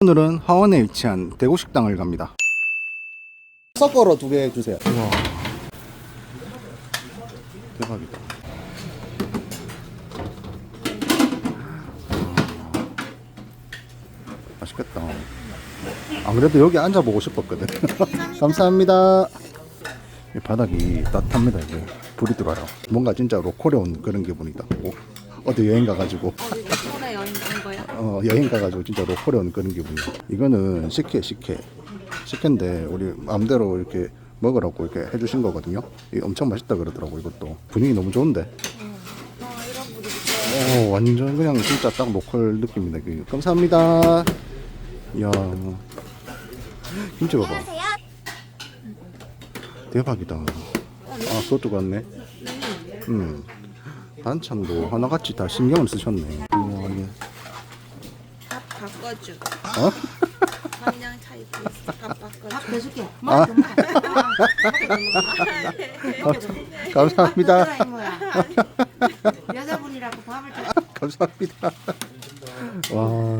오늘은 하원에 위치한 대구식당을 갑니다. 섞어로 두 개 주세요. 우와. 대박이다. 맛있겠다. 안 그래도 여기 앉아보고 싶었거든. 감사합니다. 이 바닥이 따뜻합니다, 이게. 불이 들어와요. 뭔가 진짜 로컬에 온 그런 기분이다. 오, 어디 여행 가가지고. 서울에 여행 가는 거야? 어, 여행 가가지고 진짜 로컬에 온 그런 기분이야. 이거는 식혜, 식혜. 식혜인데 우리 마음대로 이렇게 먹으라고 이렇게 해주신 거거든요. 이 엄청 맛있다 그러더라고 이것도. 분위기 너무 좋은데. 오, 완전 그냥 진짜 딱 로컬 느낌이다. 그, 감사합니다. 이야. 김치 봐봐. 대박이다. 아, 그것도 같네. 음. 반찬도 하나같이 다 신경을 쓰셨네. 밥 바꿔줘 어? 한장 차이도 있어 밥 바꿔줘 밥 내줄게. 아. 감사- 감사합니다. 여자분이라고 밥을 좀. 감사합니다. 와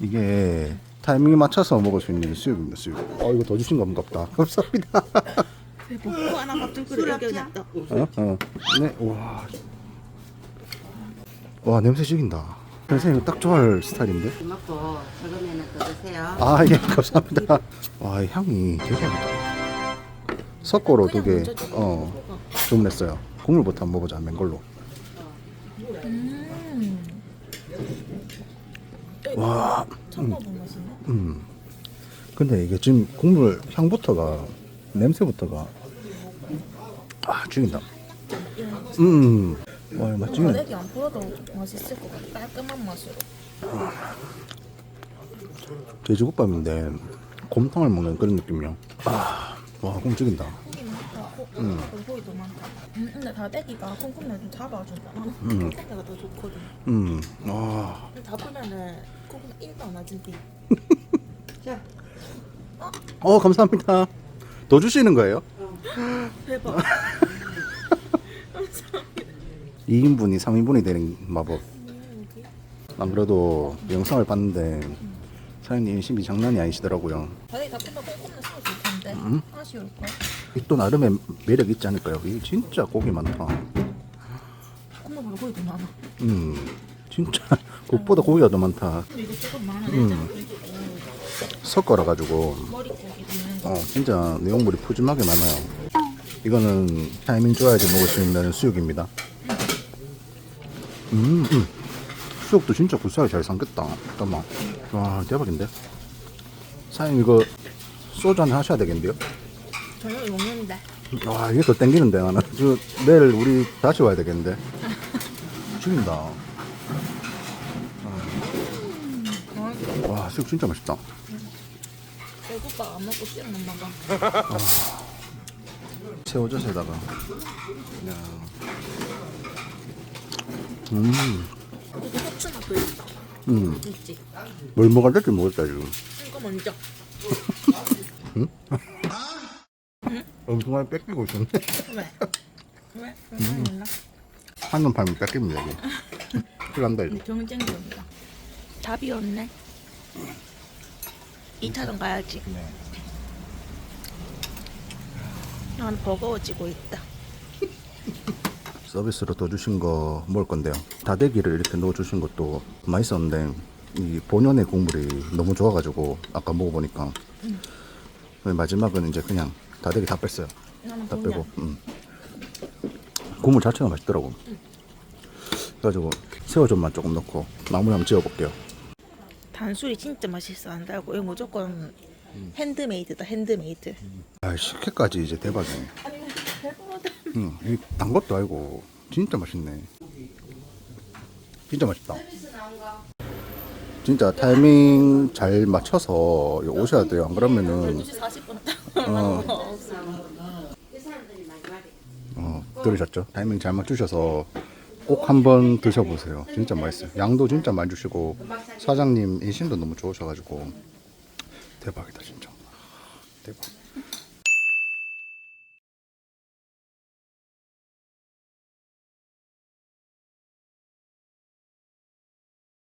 이게 타이밍에 맞춰서 먹을 수 있는 수육입니다. 수육. 어 이거 더 주신 건가 보다. 감사합니다. 먹고 하나 밥좀 끓여 여기다 어? 어. 네. 와. 와 냄새 죽인다. 선생님 딱 좋아할 스타일인데. 먹고 저거면은 더 드세요. 아 예 감사합니다. 와이 향이 대박이다. 석고로 두 개. 어 주문했어요. 국물부터 한번 먹어보자 맨 걸로. 와. 청포도 맛있네 음. 근데 이게 지금 국물 향부터가 냄새부터가 아 죽인다. 음. 와 맛지네. 바닥이 안 풀어도 맛있을 것 같아 깔끔한 맛으로 돼지국밥인데 곰탕을 먹는 그런 느낌이야. 아, 와, 공 죽인다. 고기 많다 고, 음. 고기도 많다 음, 근데 다대기가 콩콩면 좀 잡아준다 음. 다대기가 더 좋거든 음, 와, 근데 잡으면은 콩콩 1도 안 하진대 자, 어 감사합니다. 더 주시는 거예요? 대박 2인분이 3인분이 되는 마법. 안 그래도 영상을 봤는데 사장님 인심이 장난이 아니시더라고요. 다대기 다 풀면 콩콩면 쓰면 좋을 텐데 음. 이또 나름의 매력 있지 않을까요? 이 진짜 고기 많다. 더 많아 음, 진짜 그것보다 고기가 더 많다. 근데 이거 조금 많아 음. 섞어라 가지고 머리 고기 있는 거 어, 진짜 내용물이 푸짐하게 많아요. 이거는 타이밍 좋아야지 먹을 수 있는 수육입니다. 음, 음. 수육도 진짜 굴사리 잘 삼겼다. 잠깐만. 와, 대박인데? 사장님, 이거 소주 한잔 하셔야 되겠는데요? 저녁에 먹는데 와, 이게 더 땡기는데, 나는. 저, 내일 우리 다시 와야 되겠는데? 죽인다. 와, 수육 진짜 맛있다. 배고파 안 먹고 씹는 먹어 새우젓에다가 야. 음, 이거 후추맛도 있다 음, 있지 뭘 먹어야 될지 모르겠다 지금. 이거 먼저. 엄청 많이 뺏기고 있었네. 왜? 왜? 왜? 몰라 한눈 팔면 뺏깁니다 이게. 큰일 난다 이거. 경쟁적이다. 답이 없네. 2차전 가야지. 네. 난 버거워지고 있다 서비스로 더 주신 거 먹을 건데요. 다대기를 이렇게 넣어 주신 것도 맛있었는데 이 본연의 국물이 너무 좋아가지고 아까 먹어보니까. 마지막은 이제 그냥 다대기 다 뺐어요. 다 빼고. 음. 국물 자체가 맛있더라고. 그래가지고 새우젓만 조금 넣고 마무리 한번 지어볼게요. 단술이 진짜 맛있어 안 달고. 이거 무조건 핸드메이드다 핸드메이드. 아 식혜까지 이제 대박이네 응, 단 것도 아니고 진짜 맛있네 진짜 맛있다 진짜 타이밍 잘 맞춰서 오셔야 돼요 안 그러면은 2시 40분 어. 어, 들으셨죠? 타이밍 잘 맞추셔서 꼭 한번 드셔보세요. 진짜 맛있어요. 양도 진짜 많이 주시고 사장님 인심도 너무 좋으셔가지고 대박이다 진짜. 대박.